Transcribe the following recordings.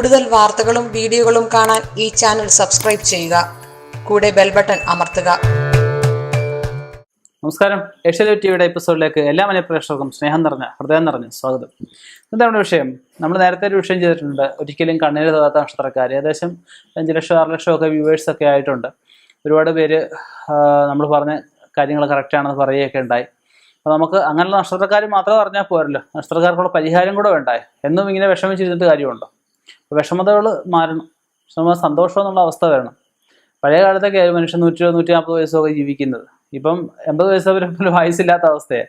കൂടുതൽ വാർത്തകളും വീഡിയോകളും കാണാൻ ഈ ചാനൽ സബ്സ്ക്രൈബ് ചെയ്യുക. കൂടെ ബെൽ ബട്ടൺ അമർത്തുക. നമസ്കാരം. ഏഷ്യാനെറ്റ് ടിവിയുടെ എപ്പിസോഡിലേക്ക് എല്ലാ പ്രേക്ഷകർക്കും സ്നേഹം നിറഞ്ഞ ഹൃദയം നിറഞ്ഞ സ്വാഗതം. എന്താണ് വിഷയം നമ്മൾ നേരത്തെ ഒരു വിഷയം ചെയ്തിട്ടുണ്ട്. ഒരിക്കലും കണ്ണീര് തോന്നാത്ത നക്ഷത്രക്കാർ. ഏകദേശം അഞ്ച് ലക്ഷം ആറ് ലക്ഷം ഒക്കെ വ്യൂവേഴ്സ് ഒക്കെ ആയിട്ടുണ്ട്. ഒരുപാട് പേര് നമ്മൾ പറഞ്ഞ കാര്യങ്ങൾ കറക്റ്റാണെന്ന് പറയുകയൊക്കെ ഉണ്ടായി. അപ്പോൾ നമുക്ക് അങ്ങനെയുള്ള നക്ഷത്രക്കാർ മാത്രം പറഞ്ഞാൽ പോരല്ലോ. നക്ഷത്രക്കാർക്കുള്ള പരിഹാരം കൂടെ വേണ്ടായി. എന്നും ഇങ്ങനെ വിഷമിച്ചിരുന്നിട്ട് കാര്യമുണ്ടോ? വിഷമതകൾ മാറണം. വിഷമ സന്തോഷം എന്നുള്ള അവസ്ഥ വരണം. പഴയ കാലത്തൊക്കെ ആയിരുന്നു മനുഷ്യൻ നൂറ്റി നൂറ്റി നാൽപ്പത് വയസ്സൊക്കെ ജീവിക്കുന്നത്. ഇപ്പം എൺപത് വയസ്സ് വരെ പോലും വയസ്സില്ലാത്ത അവസ്ഥയാണ്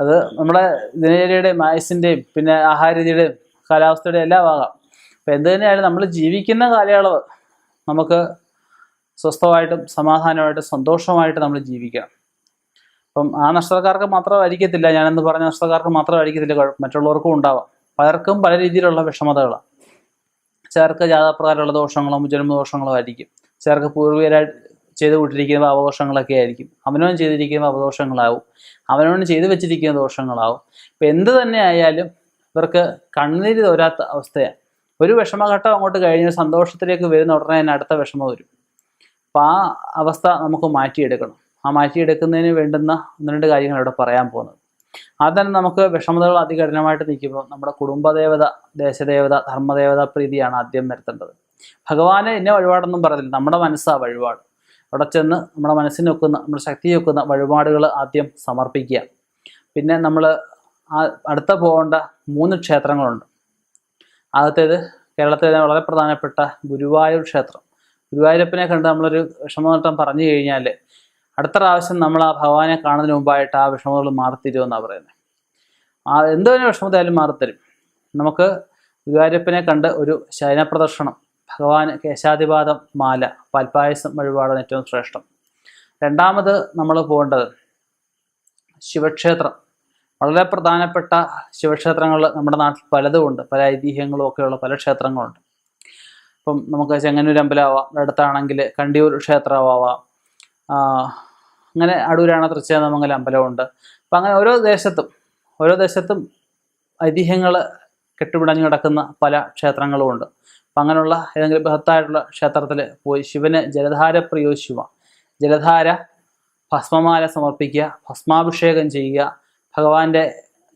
അത് നമ്മുടെ ദിനചര്യയുടെയും ആയുസിന്റെയും പിന്നെ ആഹാരരീതിയുടെയും കാലാവസ്ഥയുടെയും എല്ലാം ആകാം. അപ്പം എന്ത് തന്നെയായാലും നമ്മൾ ജീവിക്കുന്ന കാലയളവ് നമുക്ക് സ്വസ്ഥമായിട്ടും സമാധാനമായിട്ടും സന്തോഷമായിട്ട് നമ്മൾ ജീവിക്കണം. അപ്പം ആ നഷ്ടക്കാർക്ക് മാത്രമായിരിക്കത്തില്ല ഞാനെന്ന് പറഞ്ഞ നഷ്ടക്കാർക്ക് മാത്രമായിരിക്കത്തില്ല മറ്റുള്ളവർക്കും ഉണ്ടാവാം. പലർക്കും പല രീതിയിലുള്ള വിഷമതകളാണ്. ചിലർക്ക് ജാതപ്രകാരമുള്ള ദോഷങ്ങളോ ജന്മദോഷങ്ങളോ ആയിരിക്കും. ചിലർക്ക് പൂർവികരായിട്ട് ചെയ്തു വിട്ടിരിക്കുന്ന അവദോഷങ്ങളൊക്കെ ആയിരിക്കും. അവനവൻ ചെയ്തിരിക്കുന്ന അവദോഷങ്ങളാവും. അവനവൻ ചെയ്തു വെച്ചിരിക്കുന്ന ദോഷങ്ങളാവും. ഇപ്പം എന്ത് തന്നെ ആയാലും ഇവർക്ക് കണ്ണീര് തോരാത്ത അവസ്ഥയാണ്. ഒരു വിഷമഘട്ടം അങ്ങോട്ട് കഴിഞ്ഞ് സന്തോഷത്തിലേക്ക് വരുന്ന ഉടനെ തന്നെ അടുത്ത വിഷമം വരും. അപ്പം ആ അവസ്ഥ നമുക്ക് മാറ്റിയെടുക്കണം. ആ മാറ്റിയെടുക്കുന്നതിന് വേണ്ടുന്ന ഒന്ന് രണ്ട് കാര്യങ്ങൾ ഇവിടെ പറയാൻ പോകുന്നത്. ആദ്യം തന്നെ നമുക്ക് വിഷമതകൾ അതികഠിനമായിട്ട് നിൽക്കുമ്പോൾ നമ്മുടെ കുടുംബദേവത ദേശദേവത ധർമ്മദേവത പ്രീതിയാണ് ആദ്യം വരുത്തേണ്ടത്. ഭഗവാനെ എന്നെ വഴിപാടൊന്നും പറയുന്നില്ല നമ്മുടെ മനസ്സാ വഴിപാട്. അവിടെ ചെന്ന് നമ്മുടെ മനസ്സിന് വെക്കുന്ന നമ്മുടെ ശക്തി വെക്കുന്ന വഴിപാടുകൾ ആദ്യം സമർപ്പിക്കുക. പിന്നെ നമ്മൾ അടുത്ത പോകേണ്ട മൂന്ന് ക്ഷേത്രങ്ങളുണ്ട്. ആദ്യത്തേത് കേരളത്തിലെ വളരെ പ്രധാനപ്പെട്ട ഗുരുവായൂർ ക്ഷേത്രം. ഗുരുവായൂരപ്പനെ കണ്ട് നമ്മളൊരു വിഷമനോട്ടം പറഞ്ഞു കഴിഞ്ഞാൽ അടുത്ത പ്രാവശ്യം നമ്മൾ ആ ഭഗവാനെ കാണുന്നതിന് മുമ്പായിട്ട് ആ വിഷമതകൾ മാറിത്തരുമെന്നാണ് പറയുന്നത് ആ എന്തൊരു വിഷമതയാലും മാറിത്തരും. നമുക്ക് ഗുരുവായൂരപ്പനെ കണ്ട് ഒരു ശയനപ്രദർശനം ഭഗവാൻ കേശാതിപാദം മാല പാൽപായസം വഴിപാടാണ് ഏറ്റവും ശ്രേഷ്ഠം. രണ്ടാമത് നമ്മൾ പോകേണ്ടത് ശിവക്ഷേത്രം. വളരെ പ്രധാനപ്പെട്ട ശിവക്ഷേത്രങ്ങൾ നമ്മുടെ നാട്ടിൽ പലതുമുണ്ട് പല ഐതിഹ്യങ്ങളും ഒക്കെയുള്ള പല ക്ഷേത്രങ്ങളുണ്ട്. ഇപ്പം നമുക്ക് ചെങ്ങന്നൂർ അമ്പലമാവാം അടുത്താണെങ്കിൽ കണ്ടിയൂർ ക്ഷേത്രമാവാം അങ്ങനെ അടൂരാണ് തൃച്ചേന്നമംഗലം അമ്പലമുണ്ട്. അപ്പം അങ്ങനെ ഓരോ ദേശത്തും ഓരോ ദേശത്തും ഐതിഹ്യങ്ങൾ കെട്ടുപിടഞ്ഞു കിടക്കുന്ന പല ക്ഷേത്രങ്ങളുമുണ്ട് അപ്പം അങ്ങനെയുള്ള ഏതെങ്കിലും ബൃഹത്തായിട്ടുള്ള ക്ഷേത്രത്തിൽ പോയി ശിവന് ജലധാര പ്രിയോ ശിവ ജലധാര ഭസ്മമാല സമർപ്പിക്കുക ഭസ്മാഭിഷേകം ചെയ്യുക ഭഗവാന്റെ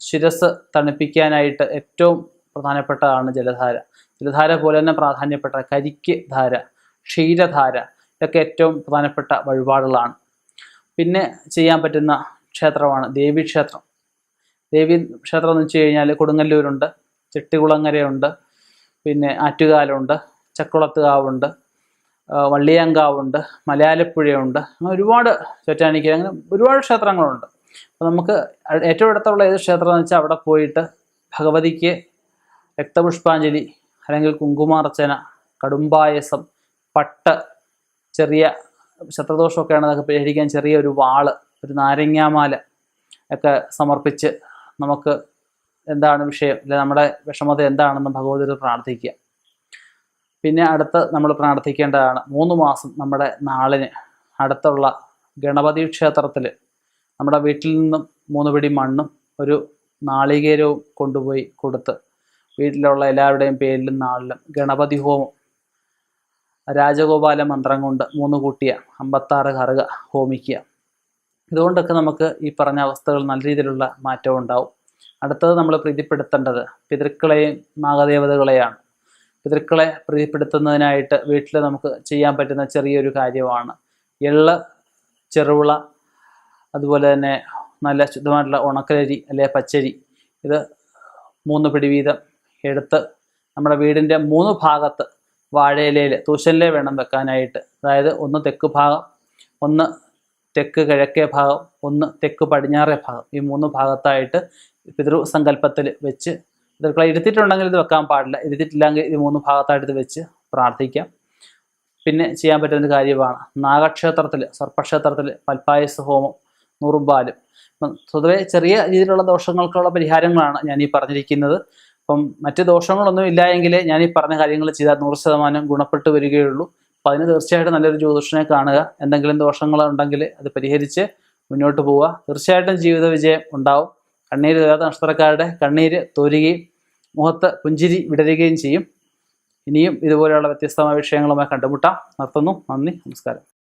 ശിരസ് തണുപ്പിക്കാനായിട്ട് ഏറ്റവും പ്രധാനപ്പെട്ടതാണ് ജലധാര. ജലധാര പോലെ തന്നെ പ്രാധാന്യപ്പെട്ട കരിക്ക് ധാര ക്ഷീരധാര ഇതൊക്കെ ഏറ്റവും പ്രധാനപ്പെട്ട വഴിപാടുകളാണ്. പിന്നെ ചെയ്യാൻ പറ്റുന്ന ക്ഷേത്രമാണ് ദേവീക്ഷേത്രം ദേവി ക്ഷേത്രം. എന്ന് വെച്ച് കഴിഞ്ഞാൽ കൊടുങ്ങല്ലൂരുണ്ട് ചെട്ടികുളങ്ങരയുണ്ട് പിന്നെ ആറ്റുകാലുണ്ട് ചക്കുളത്തുകാവുണ്ട് വള്ളിയങ്കാവുണ്ട് മലയാലപ്പുഴയുണ്ട് അങ്ങനെ ഒരുപാട് ചോറ്റാനിക്കൽ അങ്ങനെ ഒരുപാട് ക്ഷേത്രങ്ങളുണ്ട്. അപ്പോൾ നമുക്ക് ഏറ്റവും അടുത്തുള്ള ഏത് ക്ഷേത്രം എന്ന് വെച്ചാൽ അവിടെ പോയിട്ട് ഭഗവതിക്ക് രക്തപുഷ്പാഞ്ജലി അല്ലെങ്കിൽ കുങ്കുമാർച്ചന കടുംബായസം പട്ട് ചെറിയ ശത്രുദോഷമൊക്കെയാണ് അതൊക്കെ പരിഹരിക്കാൻ ചെറിയൊരു വാൾ ഒരു നാരങ്ങാമാല ഒക്കെ സമർപ്പിച്ച് നമുക്ക് എന്താണ് വിഷയം? അല്ലെ നമ്മുടെ വിഷമത എന്താണെന്ന് ഭഗവതിയോട് പ്രാർത്ഥിക്കുക. പിന്നെ അടുത്ത് നമ്മൾ പ്രാർത്ഥിക്കേണ്ടതാണ് മൂന്ന് മാസം നമ്മുടെ നാളിന് അടുത്തുള്ള ഗണപതി ക്ഷേത്രത്തിൽ നമ്മുടെ വീട്ടിൽ നിന്നും മൂന്ന് പിടി മണ്ണും ഒരു നാളികേരവും കൊണ്ടുപോയി കൊടുത്ത് വീട്ടിലുള്ള എല്ലാവരുടെയും പേരിലും നാളിലും ഗണപതി ഹോമം രാജഗോപാല മന്ത്രം കൊണ്ട് മൂന്ന് കൂട്ടിയ അമ്പത്താറ് കറുക ഹോമിക്കുക. ഇതുകൊണ്ടൊക്കെ നമുക്ക് ഈ പറഞ്ഞ അവസ്ഥകൾ നല്ല രീതിയിലുള്ള മാറ്റം ഉണ്ടാവും. അടുത്തത് നമ്മൾ പ്രീതിപ്പെടുത്തേണ്ടത് പിതൃക്കളെയും നാഗദേവതകളെയാണ്. പിതൃക്കളെ പ്രീതിപ്പെടുത്തുന്നതിനായിട്ട് വീട്ടിൽ നമുക്ക് ചെയ്യാൻ പറ്റുന്ന ചെറിയൊരു കാര്യമാണ്. എള്ള് ചെറുവിള അതുപോലെ തന്നെ നല്ല ശുദ്ധമായിട്ടുള്ള ഉണക്കലരി അല്ലെ പച്ചരി ഇത് മൂന്ന് പിടി വീതം എടുത്ത് നമ്മുടെ വീടിന്റെ മൂന്ന് ഭാഗത്ത് വാഴയിലയിൽ തൂശലിലെ വേണം വെക്കാനായിട്ട്. അതായത് ഒന്ന് തെക്ക് ഭാഗം ഒന്ന് തെക്ക് കിഴക്കേ ഭാഗം ഒന്ന് തെക്ക് പടിഞ്ഞാറേ ഭാഗം. ഈ മൂന്ന് ഭാഗത്തായിട്ട് പിതൃ പിതൃസങ്കല്പത്തിൽ വെച്ച് പിതൃക്കളെ ഇരുത്തിയിട്ടുണ്ടെങ്കിൽ ഇത് വെക്കാൻ പാടില്ല. ഇരുത്തിയിട്ടില്ലെങ്കിൽ ഈ മൂന്ന് ഭാഗത്തായിട്ട് ഇത് വെച്ച് പ്രാർത്ഥിക്കാം. പിന്നെ ചെയ്യാൻ പറ്റുന്ന കാര്യമാണ് നാഗക്ഷേത്രത്തിൽ സർപ്പക്ഷേത്രത്തിൽ പൽപ്പായസ ഹോമം നൂറുമ്പാലും പൊതുവെ ചെറിയ രീതിയിലുള്ള ദോഷങ്ങൾക്കുള്ള പരിഹാരങ്ങളാണ് ഞാൻ ഈ പറഞ്ഞിരിക്കുന്നത്. അപ്പം മറ്റ് ദോഷങ്ങളൊന്നും ഇല്ല എങ്കിൽ ഞാൻ ഈ പറഞ്ഞ കാര്യങ്ങൾ ചെയ്താൽ നൂറ് ശതമാനം ഗുണപ്പെട്ടു വരികയുള്ളൂ. അപ്പം അതിന് തീർച്ചയായിട്ടും നല്ലൊരു ജ്യോതിഷനെ കാണുക. എന്തെങ്കിലും ദോഷങ്ങളുണ്ടെങ്കിൽ അത് പരിഹരിച്ച് മുന്നോട്ട് പോവുക. തീർച്ചയായിട്ടും ജീവിത വിജയം ഉണ്ടാവും. കണ്ണീര് തരാത്ത നക്ഷത്രക്കാരുടെ കണ്ണീര് തോരുകയും മുഖത്ത് പുഞ്ചിരി വിടരുകയും ചെയ്യും. ഇനിയും ഇതുപോലെയുള്ള വ്യത്യസ്തമായ വിഷയങ്ങളുമായി കണ്ടുമുട്ടാം. നിർത്തുന്നു. നന്ദി. നമസ്കാരം.